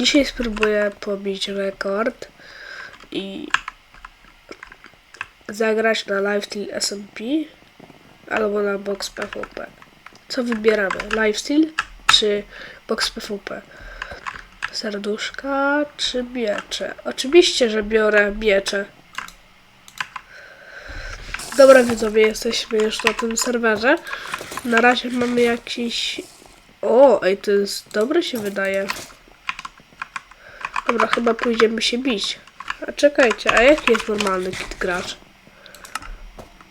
Dzisiaj spróbuję pobić rekord i zagrać na Lifesteal SMP albo na Box PvP. Co wybieramy? Lifesteal czy Box PvP? Serduszka czy miecze? Oczywiście, że biorę miecze. Dobra widzowie, jesteśmy już na tym serwerze. Na razie mamy jakiś... O, ej, to jest dobre się wydaje. Dobra, chyba pójdziemy się bić. A czekajcie, a jaki jest normalny kit gracz?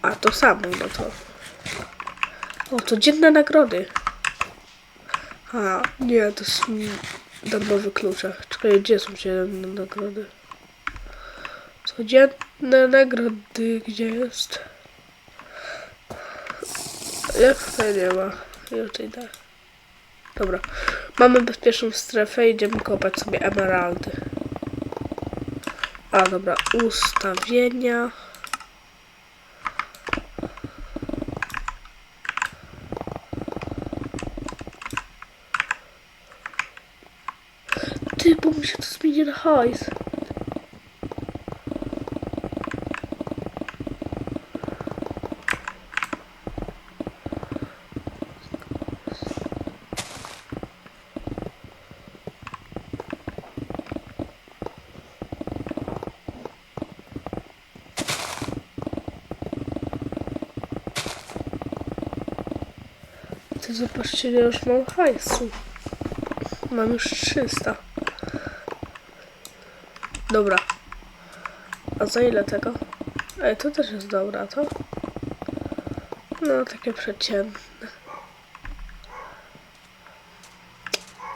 A to samo, no to... O, to dzienne nagrody. A, nie, to są darmowe klucze. Czekaj, gdzie są dzienne nagrody? Codzienne nagrody, gdzie jest? Jak tutaj nie ma? Już idę. Dobra. Mamy bezpieczną strefę, idziemy kopać sobie emeraldy. A, dobra, ustawienia. Ty, bo mi się to zmieni na hajs. Ty ile już mam hajsu. Mam już 300. Dobra. A za ile tego? Ej, to też jest dobra, to? No, takie przeciętne.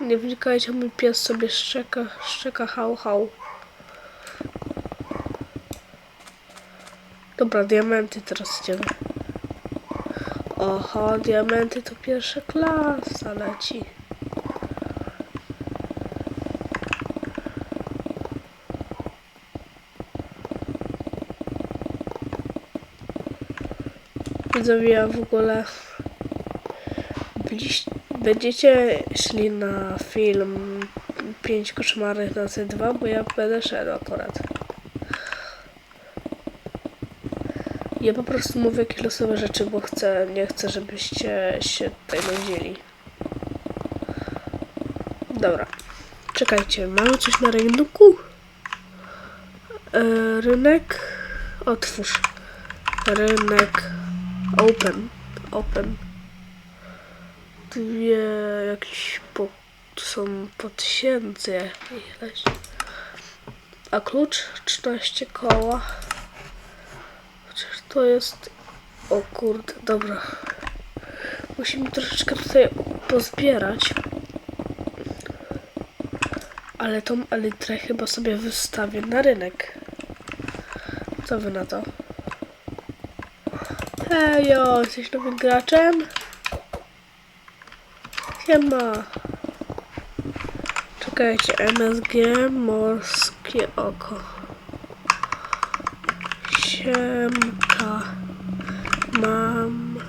Nie wnikajcie, mój pies sobie szczeka, szczeka hał hał. Dobra, diamenty teraz idziemy. Oho, diamenty to pierwsza klasa leci. Widzowie, w ogóle będziecie szli na film 5 koszmarnych na C2, bo ja będę szedł akurat. Ja po prostu mówię jakieś losowe rzeczy, bo chcę, nie chcę, żebyście się tutaj nudzili. Dobra. Czekajcie, mamy coś na rynku? E, rynek? Otwórz. Rynek. Open. Open. Dwie jakieś po... Są po tysięcy. A klucz? 14 koła. To jest... O kurde, dobra. Musimy troszeczkę tutaj pozbierać. Ale tą elitrę chyba sobie wystawię na rynek. Co wy na to? Hejo, jesteś nowym graczem? Siema. Czekajcie, MSG Morskie Oko. Siemka. Mam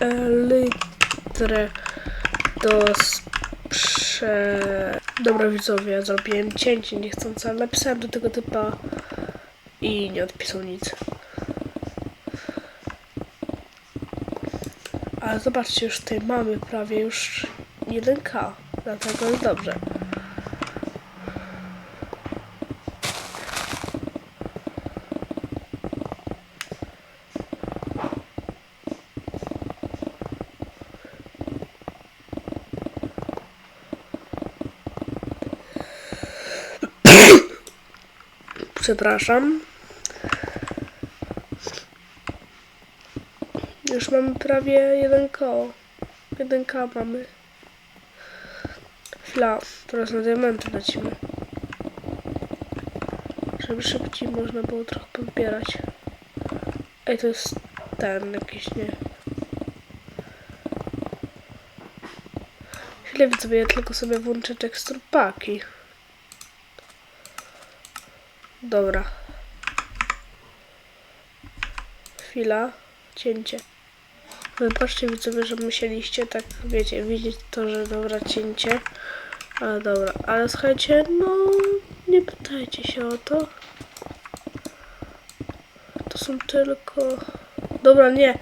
elitrę do sprze... Dobra widzowie, zrobiłem cięcie niechcące, ale napisałem do tego typa i nie odpisał nic. Ale zobaczcie, już tutaj mamy prawie już 1k, dlatego jest dobrze. Przepraszam. Już mamy prawie jeden koło. 1k mamy. Chwila, teraz na diamenty lecimy. Żeby szybciej można było trochę pozbierać. Ej, to jest ten jakiś, nie. Chwilę widzowie, ja tylko sobie włączę tekstur paki. Dobra. Chwila. Cięcie. Wybaczcie widzowie, że musieliście tak, wiecie, widzieć to, że dobra cięcie. Ale dobra, ale słuchajcie, no nie pytajcie się o to. To są tylko... Dobra, nie.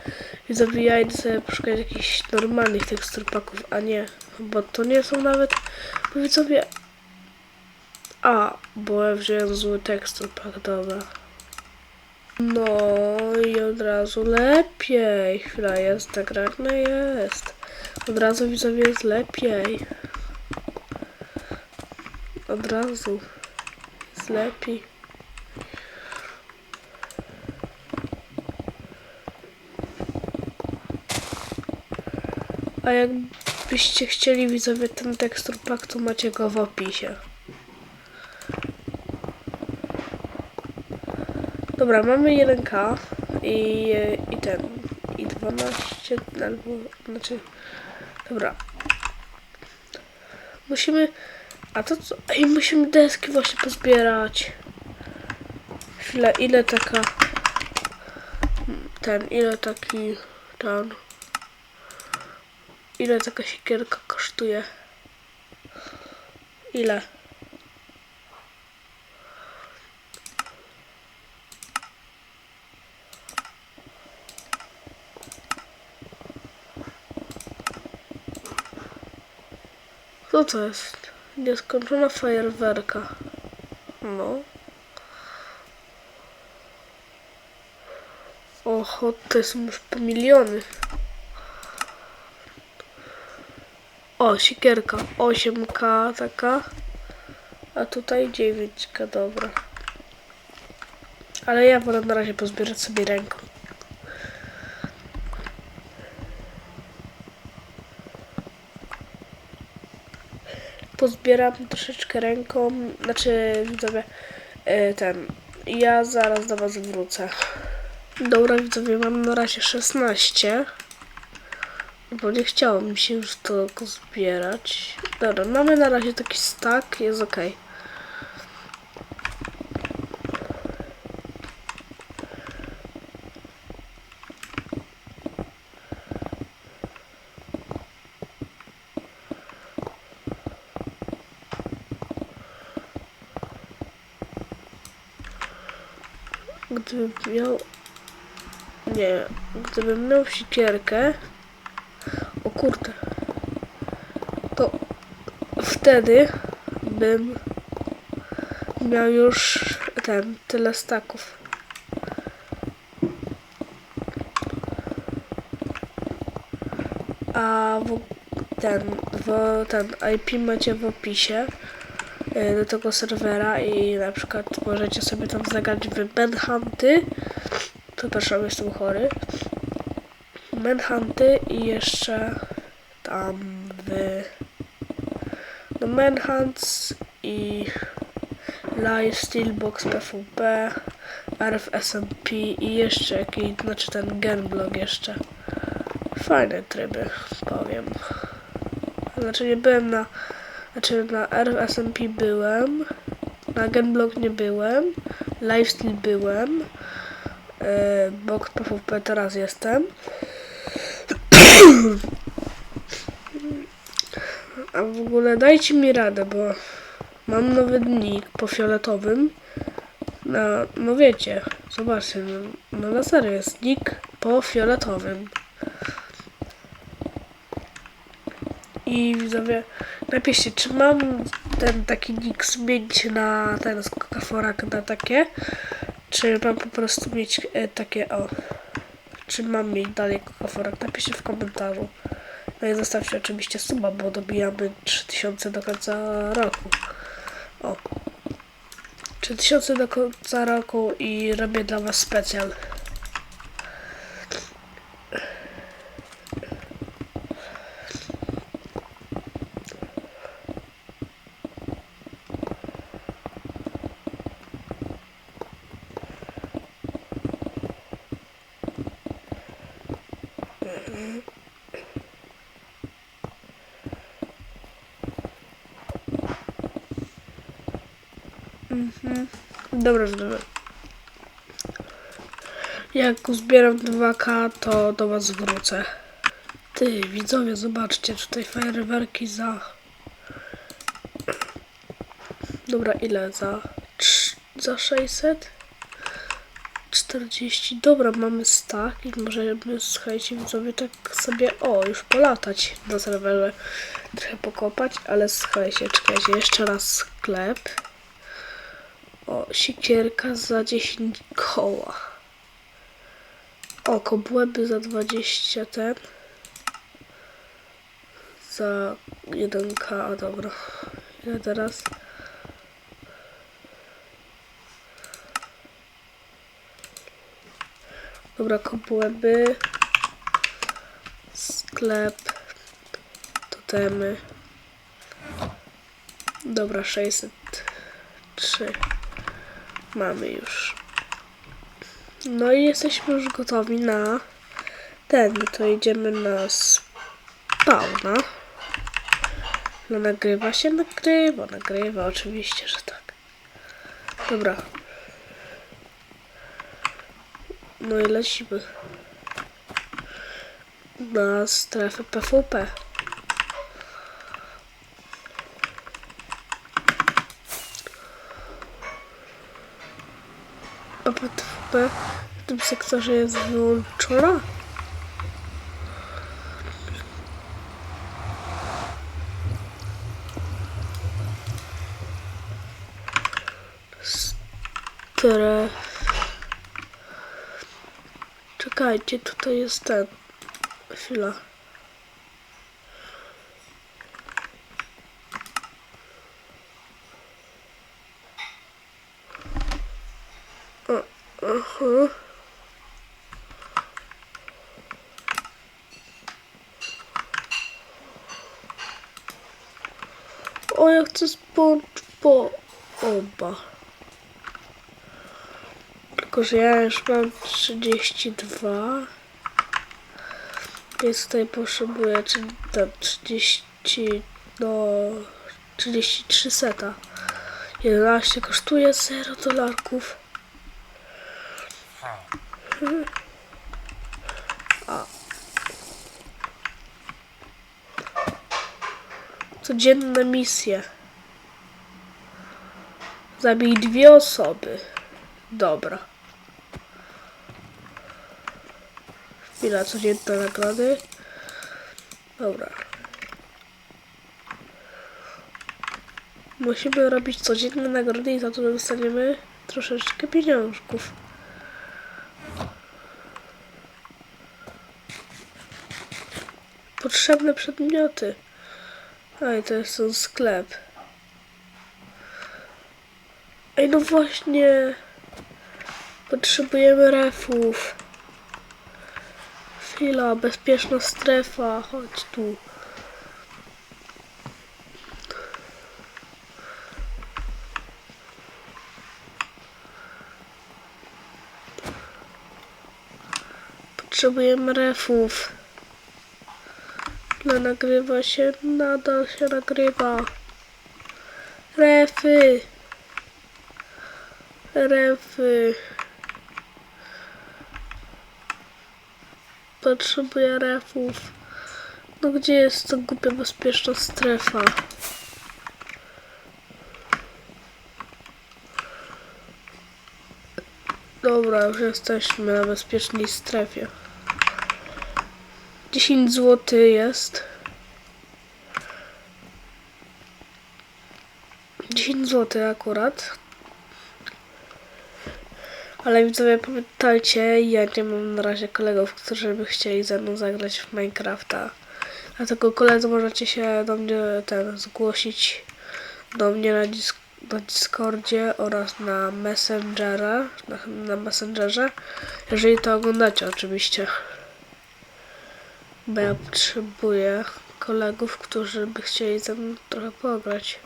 Widzowie, ja idę sobie poszukać jakichś normalnych tekstur paków, a nie. Bo to nie są nawet... Bo widzowie... Bo ja wziąłem zły tekstur pak, dobra. No i od razu lepiej. Chwila jest, tak grać, no jest. Od razu widzowie jest lepiej. Od razu jest lepiej. A jakbyście chcieli widzowie ten tekstur pak, to macie go w opisie. Dobra, mamy 1K i, i ten, i 12, albo, znaczy, dobra. Musimy, a to co, ej, musimy deski właśnie pozbierać. Chwilę, ile taka, ten, ile taki, ten, ile taka siekierka kosztuje? Ile? Co to jest? Nieskończona fajerwerka. No. Oho, to są już po miliony. O, siekierka. 8K taka. A tutaj 9K, dobra. Ale ja wolę na razie pozbierać sobie ręką. Pozbieram troszeczkę ręką, znaczy widzowie, e, ten, ja zaraz do was wrócę. Dobra widzowie, mam na razie 16, bo nie chciało mi się już tylko zbierać. Dobra, mamy na razie taki stack, jest ok. Gdybym miał... Nie, gdybym miał sikierkę... O kurde. To wtedy bym miał już ten, tyle staków. A w, ten, w, ten IP macie w opisie do tego serwera i na przykład możecie sobie tam zagrać w Manhunty. Przepraszam, jestem chory. Manhunty i jeszcze tam w no Manhunts i Live Steelbox PvP, RF SMP i jeszcze jakiś, znaczy ten Genblog jeszcze. Fajne tryby, powiem. Znaczy nie byłem na znaczy na RSMP byłem, na Genblog nie byłem, Lifestyle byłem, yy, Box PvP teraz jestem. A w ogóle dajcie mi radę, bo mam nowy dnik po fioletowym. Na, no wiecie, zobaczcie, no, no na serio jest nick po fioletowym. I widzowie, napiszcie, czy mam ten taki nick zmienić na ten z na takie, czy mam po prostu mieć e, takie, o, czy mam mieć dalej Coca-Forak, napiszcie w komentarzu. No i zostawcie oczywiście suba, bo dobijamy 3000 do końca roku. O. 3000 do końca roku i robię dla was specjal. Dobra, dobra. Jak uzbieram 2K, to do was wrócę. Ty, widzowie, zobaczcie, tutaj fajerwerki za Dobra, ile za, za 600? 40. Dobra, mamy stack i możemy, słuchajcie, widzowie, tak sobie, o, już polatać na serwerze. Trochę pokopać, ale słuchajcie, czekajcie, jeszcze raz sklep. O, sikierka za 10 koła. O, kobłęby za 20 ten. Za 1k, a dobra. Ile teraz? Dobra, kobłęby. Sklep. Totemy. Dobra, 603. Mamy już. No i jesteśmy już gotowi na ten. To idziemy na spawna. No nagrywa się, nagrywa, nagrywa, oczywiście, że tak. Dobra. No i lecimy. Na strefę PvP. A PvP w tym sektorze jest wyłączona? Stref... Czekajcie, tutaj jest ten. Chwila. O, aha. O, ja chcę SpongeBob. Oba. Tylko, że ja już mam 32. Więc tutaj potrzebuję czyli tam 30, no 33 seta. 11 kosztuje 0 dolarków. A. Codzienne misje. Zabij dwie osoby. Dobra. Chwila, codzienne nagrody. Dobra. Musimy robić codzienne nagrody i za to dostaniemy troszeczkę pieniążków. Potrzebne przedmioty. Ej, to jest ten sklep. Ej, no właśnie. Potrzebujemy refów. Chwila, bezpieczna strefa. Chodź tu. Potrzebujemy refów. No nagrywa się, nadal się nagrywa. Refy. Refy. Potrzebuję refów. No gdzie jest ta głupia bezpieczna strefa? Dobra, już jesteśmy na bezpiecznej strefie. 10 zł jest. 10 zł akurat. Ale widzowie, pamiętajcie, ja nie mam na razie kolegów, którzy by chcieli ze mną zagrać w Minecrafta. Dlatego koledzy możecie się do mnie ten zgłosić do mnie na, disk na Discordzie oraz na Messengera, na, na Messengerze, jeżeli to oglądacie oczywiście. Bo ja potrzebuję kolegów, którzy by chcieli ze mną trochę pograć.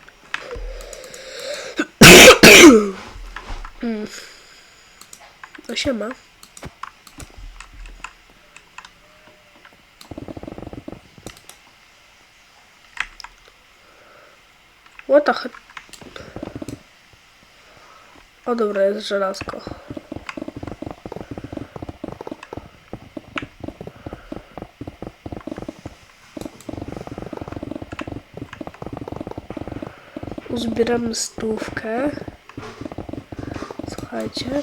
mm. No siema. What the heck? O dobra, jest żelazko. Uzbieramy stówkę. Słuchajcie.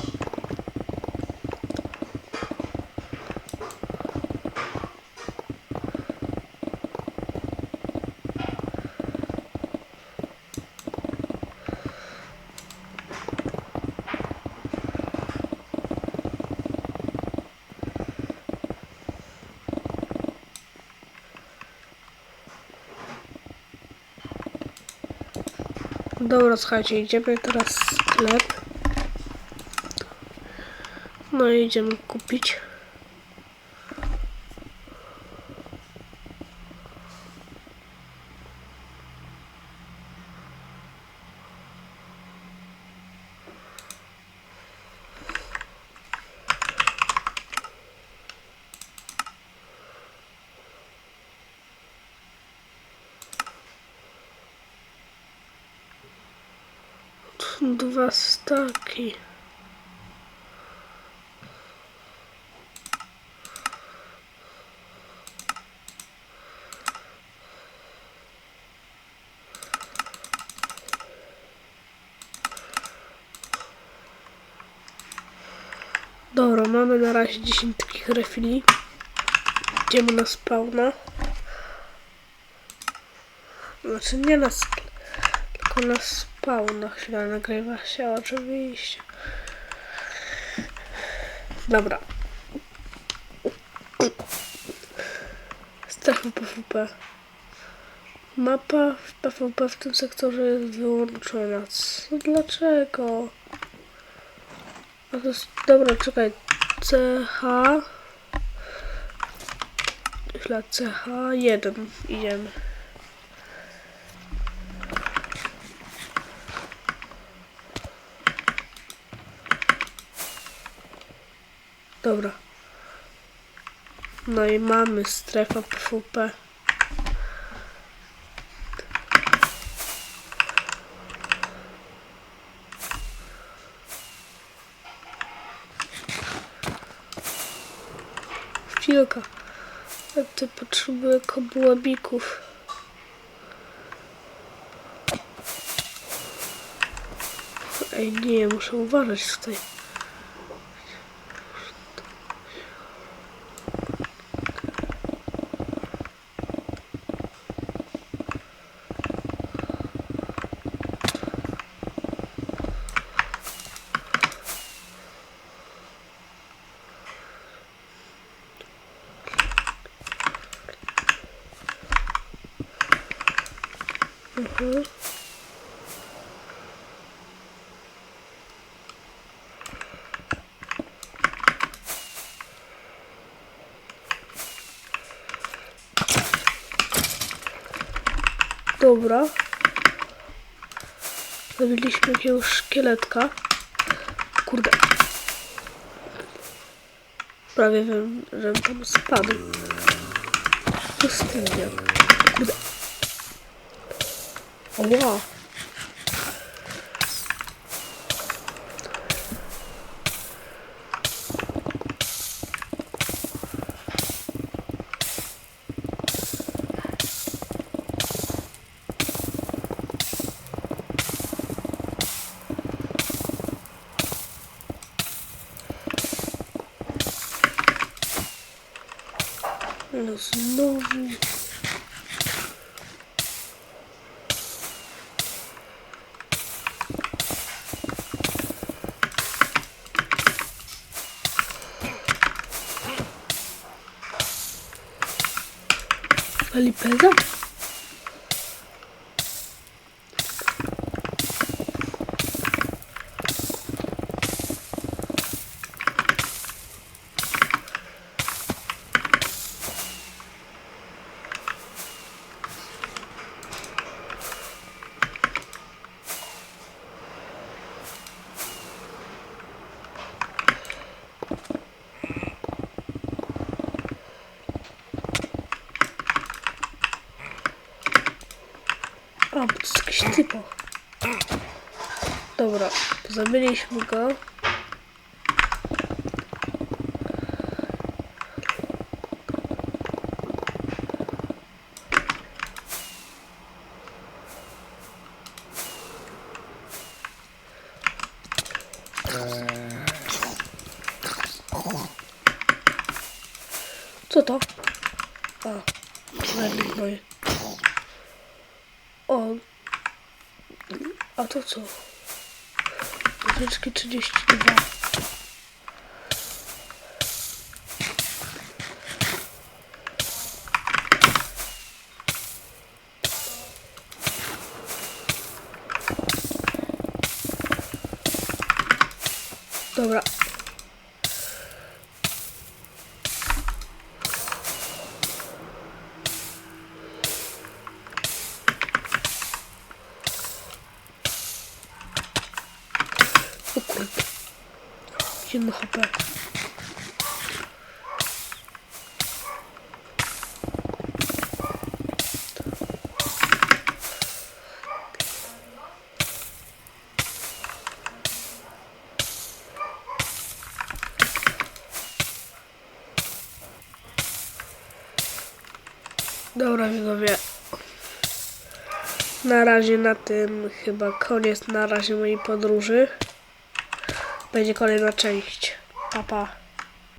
Dobra, słuchajcie, idziemy teraz w sklep. No i idziemy kupić. Dwa staki. Dobra, mamy na razie 10 takich refili. Idziemy na spawna. Znaczy nie na sk- tylko na spawna chwila nagrywa się oczywiście. Dobra. Strefa PvP. Mapa w PvP w tym sektorze jest wyłączona. Co? Dlaczego? A to jest... Dobra, czekaj. CH... Chwila, CH1 idziemy. Dobra. No i mamy strefa PvP. Chwilka. Ja ty potrzebuję kobłabików. Ej, nie, muszę uważać tutaj. Dobra. Zabiliśmy jakiegoś szkieletka. Kurde. Prawie wiem, że tam spadł. Nie. Kurde. Oła. No znowu. Lipeza? Zabiliśmy go. Co to? A, Magic Boy. O, a to co? Nożyczki 32. Dobra. O kurde. Jedno HP. Dobra, widzowie. Na razie na tym chyba koniec na razie mojej podróży. Będzie kolejna część. Pa, pa.